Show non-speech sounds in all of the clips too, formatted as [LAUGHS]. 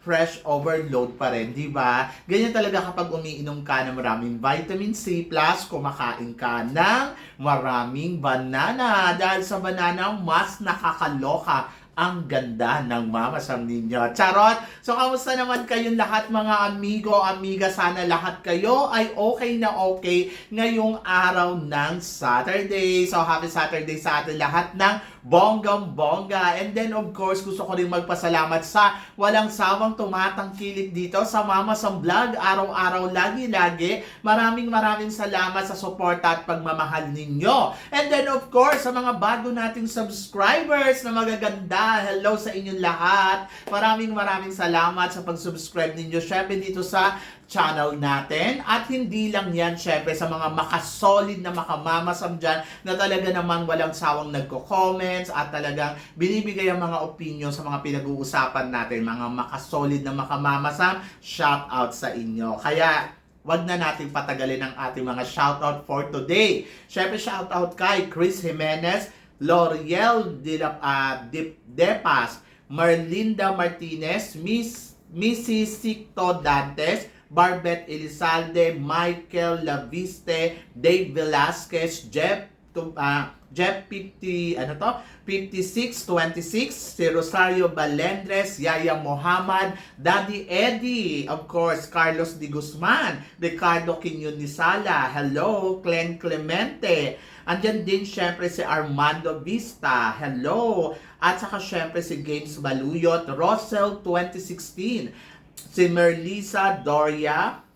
fresh overload pa rin, di ba? Ganyan talaga kapag umiinom ka ng maraming vitamin C plus kumakain ka ng maraming banana. Dahil sa banana, mas nakakaloka ang ganda ng mamasam ninyo. Charot! So, kamusta naman kayong lahat mga amigo, amiga? Sana lahat kayo ay okay na okay ngayong araw ng Saturday. So, happy Saturday sa atin lahat ng bonggang bongga. And then, of course, gusto ko rin magpasalamat sa walang sawang tumatangkilik dito sa Mama Sam Vlog. Araw-araw, lagi-lagi. Maraming maraming salamat sa suporta at pagmamahal ninyo. And then, of course, sa mga bago nating subscribers na magaganda, hello sa inyong lahat. Maraming maraming salamat sa pag-subscribe ninyo. Syempre dito sa channel natin. At hindi lang yan, syempre, sa mga makasolid na makamamasam dyan na talaga naman walang sawang nagko-comments at talagang binibigay ang mga opinion sa mga pinag-uusapan natin. Mga makasolid na makamamasam, shout out sa inyo. Kaya, wag na natin patagalin ang ating mga shoutout for today. Syempre, shoutout kay Chris Jimenez, L'Oreal de, la, ah, de, Depas, Marlinda Martinez, Miss Mrs. Sicto Dantes, Barbet Elizalde, Michael Laviste, Dave Velasquez, Jeff to, ah, Jeff 50, ano to? 5626, si Rosario Balendres, Yaya Mohamad, Daddy Eddie, of course, Carlos Di Guzman, Ricardo Quinyon Nisala, hello, Glenn Clemente, andyan din syempre si Armando Vista, hello, at saka syempre si James Baluyot, Russell 2016, si Merlisa Doria,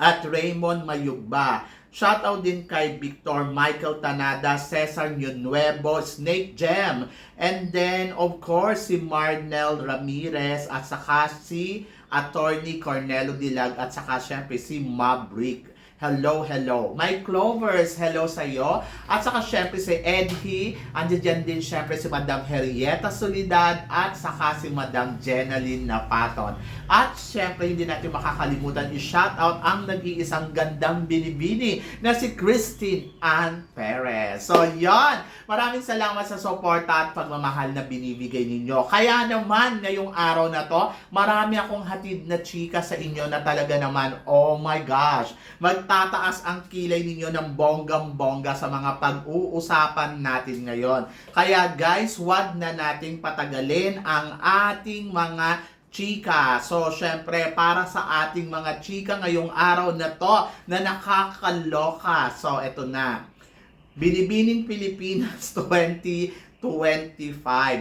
at Raymond Mayugba. Shoutout din kay Victor Michael Tanada, Cesar Nuevo, Snake Gem, and then of course si Marnel Ramirez at saka si Attorney Cornelo Dilag at saka syempre si Maverick. Hello, hello. My Clovers, hello sa iyo. At saka syempre si Edhi, andiyan din syempre si Madam Henrietta Solidad at saka si Madam Jenaline Napaton. At syempre hindi natin makakalimutan i-shoutout ang nag-iisang gandang binibini na si Christine Ann Perez. So yon, maraming salamat sa suporta at pagmamahal na binibigay ninyo. Kaya naman ngayong araw na to, marami akong hatid na chika sa inyo na talaga naman, oh my gosh, magtataas ang kilay ninyo ng bonggang-bongga sa mga pag-uusapan natin ngayon. Kaya guys, wag na nating patagalin ang ating mga chika. So, syempre, para sa ating mga chika ngayong araw na to na nakakaloka. So, eto na. Binibining Pilipinas [LAUGHS] 2025.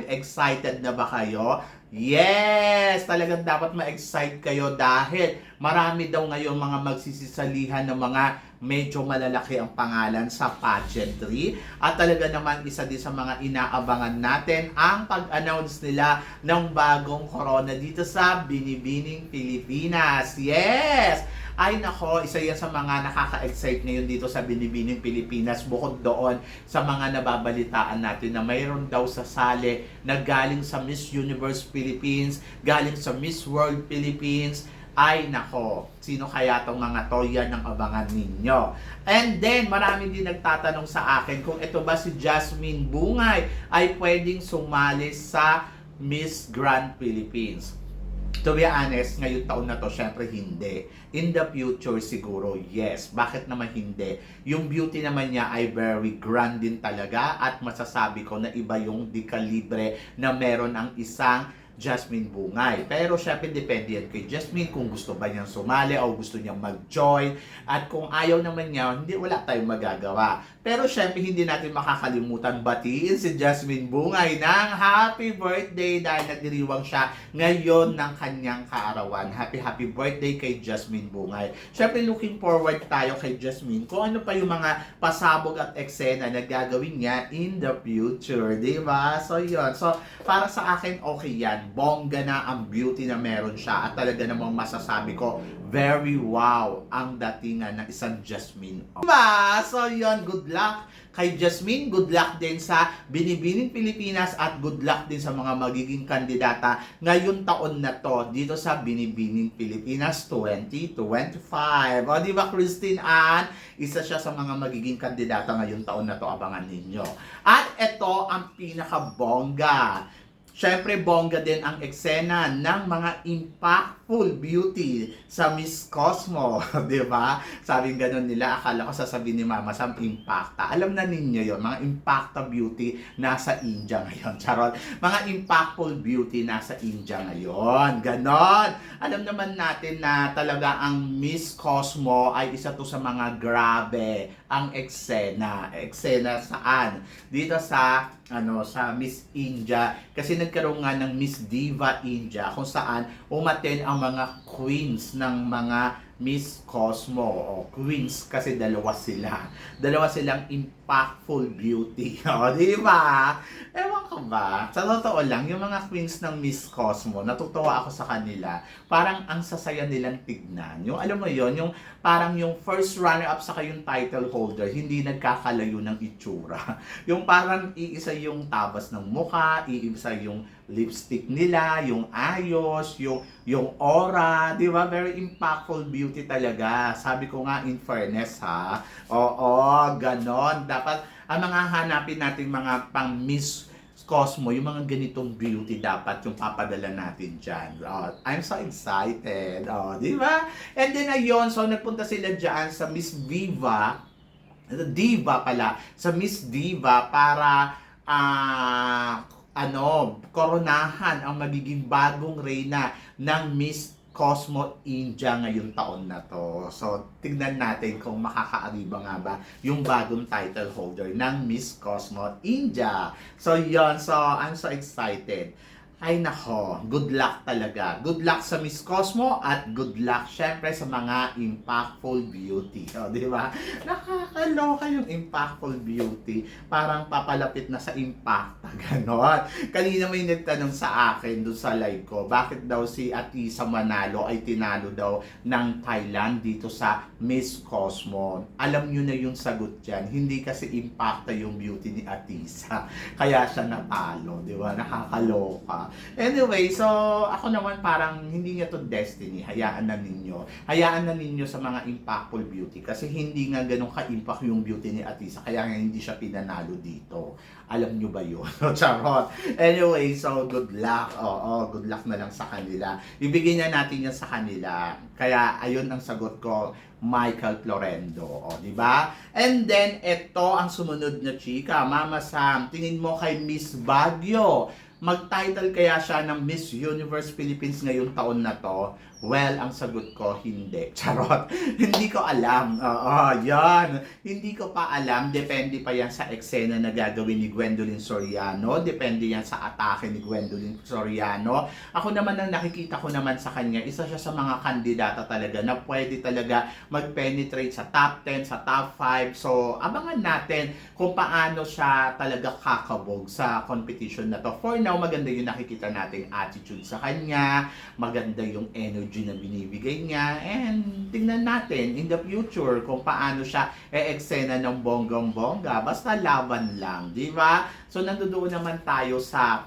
Excited na ba kayo? Yes! Talagang dapat ma-excite kayo dahil marami daw ngayon mga magsisisalihan ng mga medyo malalaki ang pangalan sa pageantry. At talaga naman isa din sa mga inaabangan natin ang pag-announce nila ng bagong corona dito sa Binibining Pilipinas. Yes! Ay nako, isa yan sa mga nakaka-excite ngayon dito sa Binibining Pilipinas bukod doon sa mga nababalitaan natin na mayroon daw sa sali na galing sa Miss Universe Philippines, galing sa Miss World Philippines, ay nako, sino kaya tong mga to yan ang abangan ninyo. And then, marami din nagtatanong sa akin kung ito ba si Jasmine Bungay ay pwedeng sumali sa Miss Grand Philippines. To be honest, ngayong taon na to, syempre hindi. In the future, siguro, yes. Bakit naman hindi? Yung beauty naman niya ay very grand din talaga at masasabi ko na iba yung di kalibre na meron ang isang Jasmine Bungay. Pero syempre depende yan kay Jasmine kung gusto ba niyang sumali o gusto niyang mag-join. At kung ayaw naman niya, hindi wala tayong magagawa. Pero syempre, hindi natin makakalimutan batiin si Jasmine Bungay ng happy birthday dahil nagdiriwang siya ngayon ng kanyang kaarawan. Happy, happy birthday kay Jasmine Bungay. Syempre, looking forward tayo kay Jasmine kung ano pa yung mga pasabog at eksena na gagawin niya in the future. Di ba? So, yun. So, para sa akin, okay yan. Bongga na ang beauty na meron siya at talaga namang masasabi ko, very wow ang datingan ng isang Jasmine. Diba? So, yun. Good luck kay Jasmine. Good luck din sa Binibining Pilipinas at good luck din sa mga magiging kandidata ngayon taon na to dito sa Binibining Pilipinas 2025. O, di ba, Christine Ann? Isa siya sa mga magiging kandidata ngayon taon na to. Abangan ninyo. At ito ang pinakabongga. Siyempre, bongga din ang eksena ng mga impactful beauty sa Miss Cosmo, [LAUGHS] di ba? Sabi ganun nila, akala ko sasabihin ni Mama Sam, impacta. Alam na ninyo yon mga impacta beauty nasa India ngayon. [LAUGHS] Charot. Mga impactful beauty nasa India ngayon. Ganon. Alam naman natin na talaga ang Miss Cosmo ay isa to sa mga grabe ang eksena. Eksena saan? Dito sa ano sa Miss India kasi nagkaroon nga ng Miss Diva India kung saan umaten ang mga queens ng mga Miss Cosmo o queens kasi dalawa sila. Dalawa silang impactful beauty. [LAUGHS] O, di ba? Ewan ko ba? Sa totoo lang, yung mga queens ng Miss Cosmo, natutuwa ako sa kanila. Parang ang sasaya nilang tignan. Yung alam mo yon yung parang yung first runner-up sa yung title holder, hindi nagkakalayo ng itsura. [LAUGHS] yung parang iisa yung tabas ng mukha, iisa yung lipstick nila, yung ayos, yung yung aura, 'di ba? Very impactful beauty talaga. Sabi ko nga in fairness ha. Oo, ganon. Dapat ang mga hanapin natin mga pang Miss Cosmo, yung mga ganitong beauty dapat yung papadala natin dyan. Oh, I'm so excited. Oh, di ba? And then ayun, so nagpunta sila dyan sa Miss Viva, Diva pala, sa Miss Diva para ah ano, koronahan ang magiging bagong reyna ng Miss Cosmo India ngayong taon na to. So, tignan natin kung makakaariba nga ba yung bagong title holder ng Miss Cosmo India. So, yon So, I'm so excited. Ay nako, good luck talaga. Good luck sa Miss Cosmo at good luck syempre sa mga impactful beauty. O, di ba? Nakakaloka yung impactful beauty. Parang papalapit na sa impact. [LAUGHS] Ganon. Kanina may nagtanong sa akin doon sa live ko, bakit daw si Atisa Manalo ay tinalo daw ng Thailand dito sa Miss Cosmo. Alam nyo na yung sagot dyan. Hindi kasi impacta yung beauty ni Atisa. [LAUGHS] Kaya siya natalo, di ba? Nakakaloka. Anyway, so ako naman parang hindi niya to destiny. Hayaan na ninyo. Hayaan na ninyo sa mga impactful beauty kasi hindi nga ganun ka-impact yung beauty ni Atisa kaya nga hindi siya pinanalo dito. Alam nyo ba yun? [LAUGHS] Charot. Anyway, so good luck. Oo, good luck na lang sa kanila. Ibigay na natin yan sa kanila. Kaya ayun ang sagot ko, Michael Florendo. O, di ba? And then, ito ang sumunod na chika. Mama Sam, tingin mo kay Miss Baguio mag-title kaya siya ng Miss Universe Philippines ngayong taon na to? Well, ang sagot ko, hindi. [LAUGHS] Charot. hindi ko alam. Oo, yan. Hindi ko pa alam. Depende pa yan sa eksena na gagawin ni Gwendolyn Soriano. Depende yan sa atake ni Gwendolyn Soriano. Ako naman ang nakikita ko naman sa kanya, isa siya sa mga kandidata talaga na pwede talaga mag-penetrate sa top 10, sa top 5. So, abangan natin kung paano siya talaga kakabog sa competition na to. For now, maganda yung nakikita nating attitude sa kanya, maganda yung energy na binibigay niya, and tingnan natin in the future kung paano siya e-eksena ng bonggang-bongga. Basta laban lang, di ba? So, nandoon naman tayo sa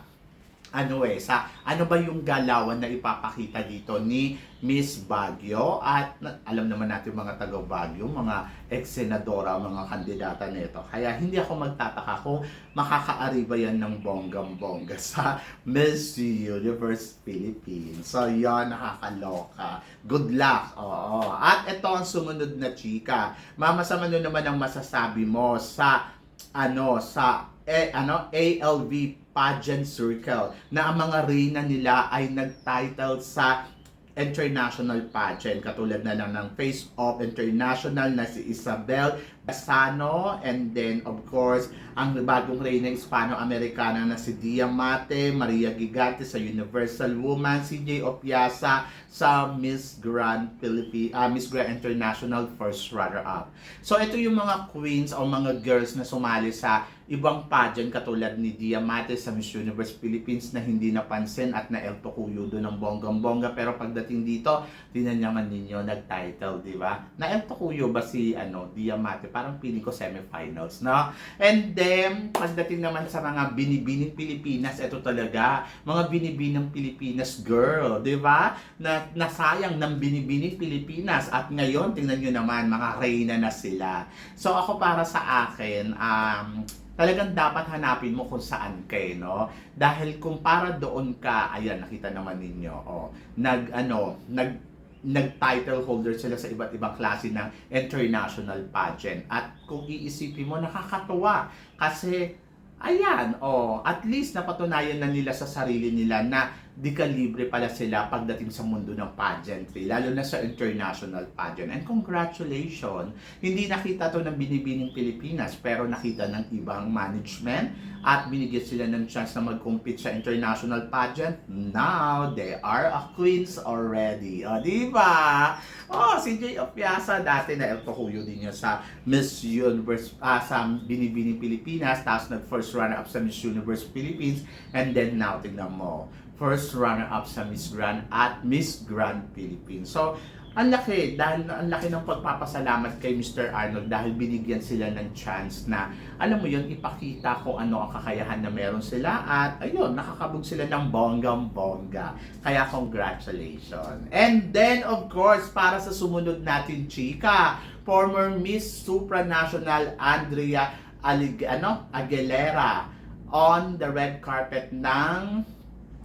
ano eh, sa ano ba yung galawan na ipapakita dito ni Miss Baguio at alam naman natin mga taga Baguio, mga ex-senadora, mga kandidata nito. Kaya hindi ako magtataka kung makakaariba yan ng bonggang-bongga [LAUGHS] sa Miss Universe Philippines. So, yan, nakakaloka. Good luck. Oo. At ito ang sumunod na chika. Mama, sa ano naman ang masasabi mo sa ano sa eh, ano ALV pageant circle na ang mga reyna nila ay nag-title sa international pageant katulad na lang ng Face of International na si Isabel Basano and then of course ang bagong reyna Hispano-Americana na si Diamante, Maria Gigante sa Universal Woman, CJ Opiasa sa Miss Grand Philippine ah, Miss Grand International first runner up. So ito yung mga queens o mga girls na sumali sa ibang pageant katulad ni Diamante sa Miss Universe Philippines na hindi napansin at na El Tocuyo doon ng bonggang-bongga pero pagdating dito, tinan naman ninyo nag-title, di ba? Na El Tocuyo ba si ano, Diamante? Parang pili ko semifinals, no? And then, pagdating naman sa mga binibining Pilipinas, ito talaga, mga binibining Pilipinas girl, di ba? Na nasayang ng binibining Pilipinas at ngayon, tingnan nyo naman, mga reyna na sila. So ako para sa akin, um, talagang dapat hanapin mo kung saan ka no? Dahil kung para doon ka, ayan, nakita naman ninyo, oh, nag, ano, nag, nag-title holder sila sa iba't ibang klase ng international pageant. At kung iisipin mo, nakakatuwa. Kasi, ayan, oh, at least napatunayan na nila sa sarili nila na di ka libre pala sila pagdating sa mundo ng pageantry, lalo na sa international pageant. And congratulations! Hindi nakita to ng binibining Pilipinas, pero nakita ng ibang management at binigyan sila ng chance na mag-compete sa international pageant. Now, they are a queens already. O, di ba? Oh, si Jay Opiasa, dati na El Tocuyo din yun sa Miss Universe, ah, sa Binibining Pilipinas, tapos nag-first runner-up sa Miss Universe Philippines, and then now, tingnan mo, first runner-up sa Miss Grand at Miss Grand Philippines. So, ang laki, dahil ang laki ng pagpapasalamat kay Mr. Arnold dahil binigyan sila ng chance na, alam mo yun, ipakita kung ano ang kakayahan na meron sila at ayun, nakakabog sila ng bonggang-bongga. Kaya congratulations. And then, of course, para sa sumunod natin, chika, former Miss Supranational Andrea Alig ano, Aguilera on the red carpet ng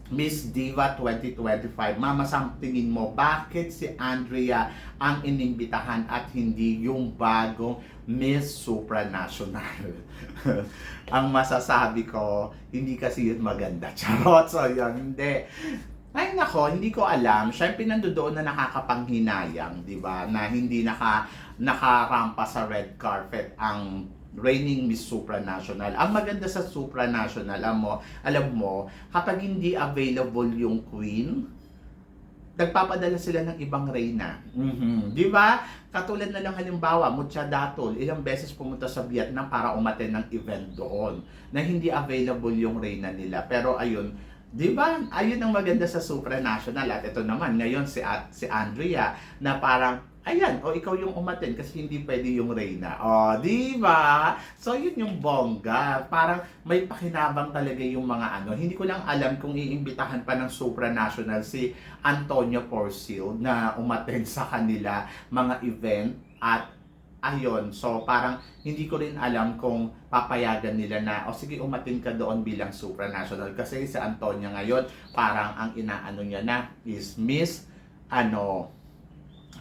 Miss Diva 2025. Mama Sam, tingin mo, bakit si Andrea ang inimbitahan at hindi yung bagong Miss Supranational? [LAUGHS] ang masasabi ko, hindi kasi yun maganda. [LAUGHS] Charot, so yun, hindi. Ay nako, hindi ko alam. Siyempre nandoon na nakakapanghinayang, di ba? Na hindi naka, nakarampa sa red carpet ang reigning Miss Supranational. Ang maganda sa Supranational, alam mo, alam mo, kapag hindi available yung queen, nagpapadala sila ng ibang reyna. Mhm. Di ba? Katulad na lang halimbawa, Mucha Datol, ilang beses pumunta sa Vietnam para umaten ng event doon na hindi available yung reyna nila. Pero ayun, Di ba? Ayun ang maganda sa supranational at ito naman ngayon si at si Andrea na parang ayan, o ikaw yung umaten kasi hindi pwede yung Reyna. O, di ba? So yun yung bongga. Parang may pakinabang talaga yung mga ano. Hindi ko lang alam kung iimbitahan pa ng supranational si Antonio Porcil na umaten sa kanila mga event at Ayun, so parang hindi ko rin alam kung papayagan nila na, o sige umatin ka doon bilang supranational. Kasi si Antonia ngayon, parang ang inaano niya na is Miss, ano,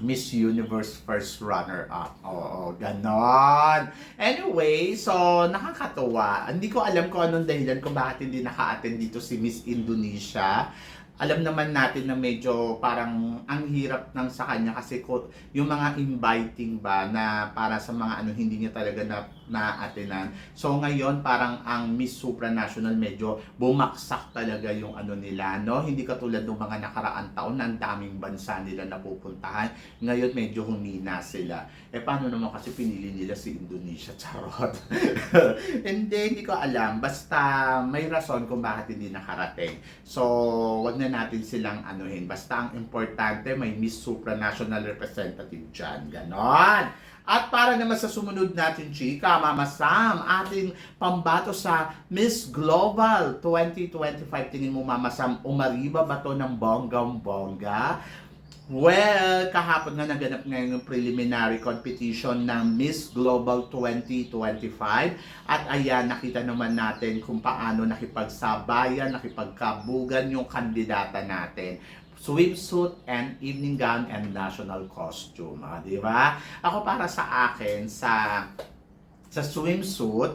Miss Universe first runner up. Oo, ganon. Anyway, so nakakatuwa. Hindi ko alam kung anong dahilan kung bakit hindi naka-attend dito si Miss Indonesia alam naman natin na medyo parang ang hirap ng sa kanya kasi yung mga inviting ba na para sa mga ano hindi niya talaga na na-attenan. So ngayon parang ang Miss Supranational medyo bumaksak talaga yung ano nila, no? Hindi katulad ng mga nakaraan taon na daming bansa nila napupuntahan. Ngayon medyo humina sila. Eh paano naman kasi pinili nila si Indonesia, [LAUGHS] charot. [LAUGHS] hindi, hindi ko alam. Basta may rason kung bakit hindi nakarating. So, wag na natin silang anuhin. Basta ang importante, may Miss Supranational Representative dyan. Ganon. At para naman sa sumunod natin, chika, Mama Sam, ating pambato sa Miss Global 2025. Tingin mo, Mama Sam, umariba ba to ng bonggang-bongga? Well, kahapon nga naganap ngayon yung preliminary competition ng Miss Global 2025 at ayan, nakita naman natin kung paano nakipagsabayan, nakipagkabugan yung kandidata natin swimsuit and evening gown and national costume, ah, di ba? Ako para sa akin sa sa swimsuit,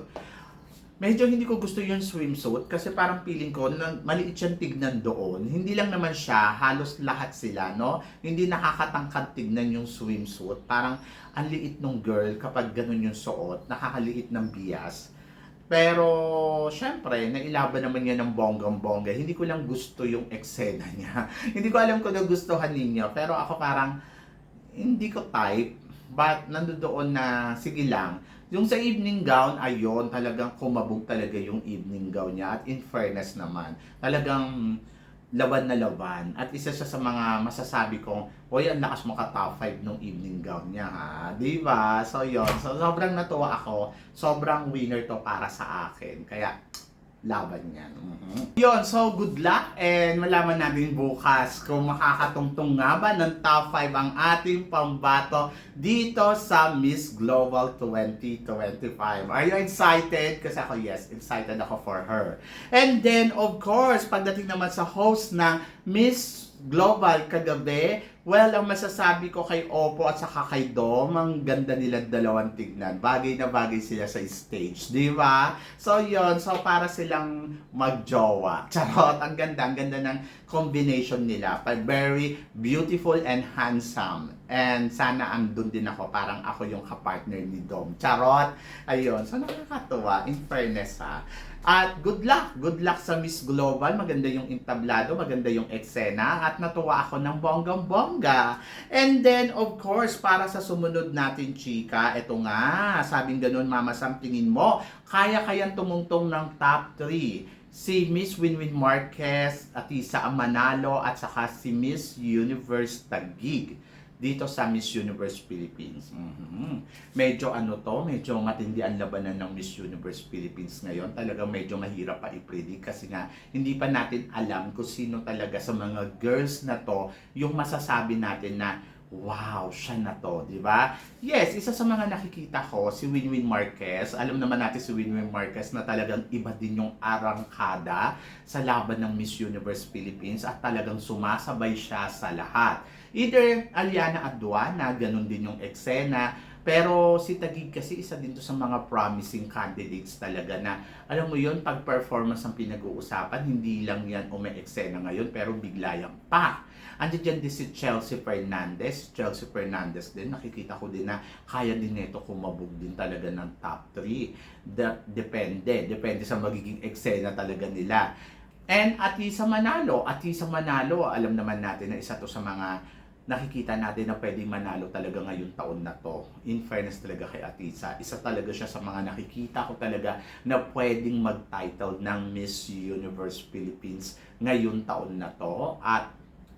medyo hindi ko gusto yung swimsuit kasi parang feeling ko na maliit siyang tignan doon. Hindi lang naman siya, halos lahat sila, no? Hindi nakakatangkad tignan yung swimsuit. Parang ang liit nung girl kapag ganun yung suot, nakakaliit ng bias. Pero, syempre, nailaban naman niya ng bonggang-bongga. Hindi ko lang gusto yung eksena niya. [LAUGHS] hindi ko alam kung nagustuhan ninyo. Pero ako parang, hindi ko type. But, nandoon na, sige lang. Yung sa evening gown, ayon talagang kumabog talaga yung evening gown niya. At in fairness naman, talagang laban na laban. At isa siya sa mga masasabi kong, Hoy, ang lakas mo ka top 5 nung evening gown niya, ha? Di ba? So, yon So, sobrang natuwa ako. Sobrang winner to para sa akin. Kaya, laban yan. Mhm. Yun, so good luck and malaman natin bukas kung makakatungtong nga ba ng top 5 ang ating pambato dito sa Miss Global 2025. Are you excited? Kasi ako, yes, excited ako for her. And then, of course, pagdating naman sa host ng Miss Global kagabi, well, ang masasabi ko kay Oppo at saka kay Dom, ang ganda nila dalawang tignan. Bagay na bagay sila sa stage, di ba? So, yon So, para silang magjowa. [LAUGHS] Charot, ang ganda, ang ganda ng combination nila. Pa- Very beautiful and handsome. And sana andun din ako, parang ako yung kapartner ni Dom. Charot. Ayun. So, nakakatuwa. In fairness, ha. At good luck, good luck sa Miss Global. Maganda yung entablado, maganda yung eksena at natuwa ako ng bonggang-bongga. And then of course, para sa sumunod natin chika, eto nga, sabing ganun Mama Sam, tingin mo, kaya kayang tumungtong ng top 3 si Miss Winwin Marquez, Atisa Manalo at saka si Miss Universe Taguig dito sa Miss Universe Philippines. Mhm. Medyo ano to, medyo matindi ang labanan ng Miss Universe Philippines ngayon. Talagang medyo mahirap pa i-predict kasi nga hindi pa natin alam kung sino talaga sa mga girls na to yung masasabi natin na wow, siya na to, di ba? Yes, isa sa mga nakikita ko, si Winwin Marquez. Alam naman natin si Winwin Marquez na talagang iba din yung arangkada sa laban ng Miss Universe Philippines at talagang sumasabay siya sa lahat. Either Aliana Aduana, ganun din yung eksena, pero si Tagig kasi isa din to sa mga promising candidates talaga na alam mo yon pag performance ang pinag-uusapan, hindi lang yan umi-eksena ngayon pero bigla yan pa. Andiyan din si Chelsea Fernandez. Chelsea Fernandez din, nakikita ko din na kaya din nito kumabog din talaga ng top 3. De- depende. Depende sa magiging eksena talaga nila. And Atisa Manalo, Atisa Manalo, alam naman natin na isa to sa mga nakikita natin na pwedeng manalo talaga ngayong taon na to. In fairness talaga kay Atisa, isa talaga siya sa mga nakikita ko talaga na pwedeng mag-title ng Miss Universe Philippines ngayong taon na to. At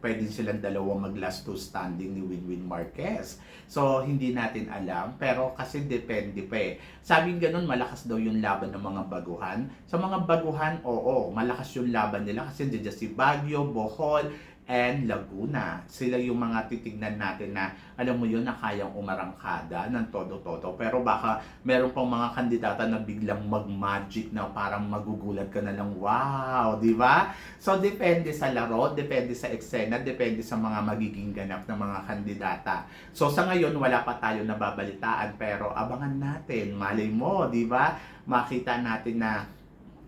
pwedeng silang dalawa mag last two standing ni Winwin Marquez. So, hindi natin alam. Pero kasi depende pa eh. Sabing ganun, malakas daw yung laban ng mga baguhan. Sa mga baguhan, oo, malakas yung laban nila kasi nandiyan si Baguio, Bohol, and Laguna. Sila yung mga titignan natin na alam mo yun na kayang umarangkada ng todo-todo. Pero baka meron pang mga kandidata na biglang mag-magic na parang magugulat ka na lang, wow, di ba? So, depende sa laro, depende sa eksena, depende sa mga magiging ganap ng mga kandidata. So, sa ngayon, wala pa tayo nababalitaan, pero abangan natin, malay mo, di ba? Makita natin na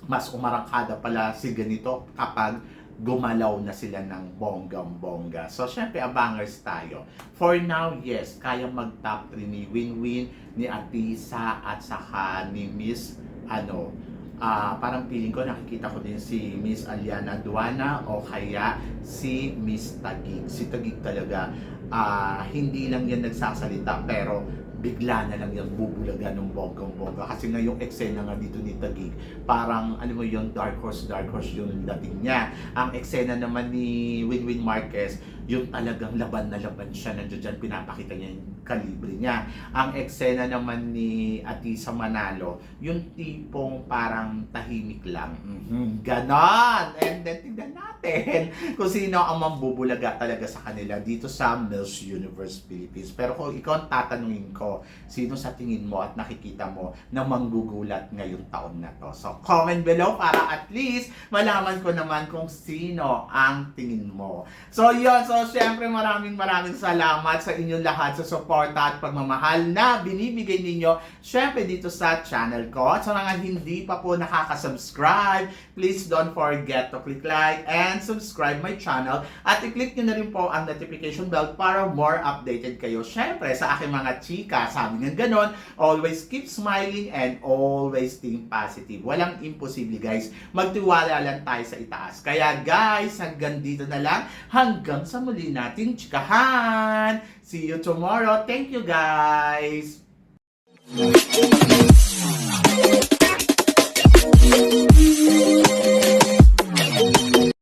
mas umarangkada pala si ganito kapag gumalaw na sila ng bonggang-bongga. So, syempre, abangers tayo. For now, yes, kaya mag-top 3 ni Win-Win, ni Atisa, at saka ni Miss, ano, ah parang feeling ko, nakikita ko din si Miss Aliana Duana o kaya si Miss Tagig. Si Tagig talaga, ah hindi lang yan nagsasalita, pero bigla na lang yung bubulaga ng bonggang-bongga. Kasi nga yung eksena nga dito ni Tagig, parang, ano mo yung dark horse, dark horse yung dating niya. Ang eksena naman ni Winwin Marquez, yung talagang laban na laban siya, nandiyan dyan, pinapakita niya yung kalibre niya. Ang eksena naman ni Atisa Manalo, yung tipong parang tahimik lang. Mhm, Ganon! And then, tignan natin [LAUGHS] kung sino ang mambubulaga talaga sa kanila dito sa Miss Universe Philippines. Pero kung ikaw ang tatanungin ko, sino sa tingin mo at nakikita mo na manggugulat ngayong taon na to? So, comment below para at least malaman ko naman kung sino ang tingin mo. So, yun. So, So, syempre maraming maraming salamat sa inyong lahat sa suporta at pagmamahal na binibigay ninyo syempre dito sa channel ko. At sa mga hindi pa po nakaka-subscribe, please don't forget to click like and subscribe my channel at i-click nyo na rin po ang notification bell para more updated kayo. Syempre, sa aking mga chika, sabi nga ganon, always keep smiling and always think positive. Walang imposible guys. Magtiwala lang tayo sa itaas. Kaya guys, hanggang dito na lang. Hanggang sa muli nating chikahan. See you tomorrow. Thank you guys.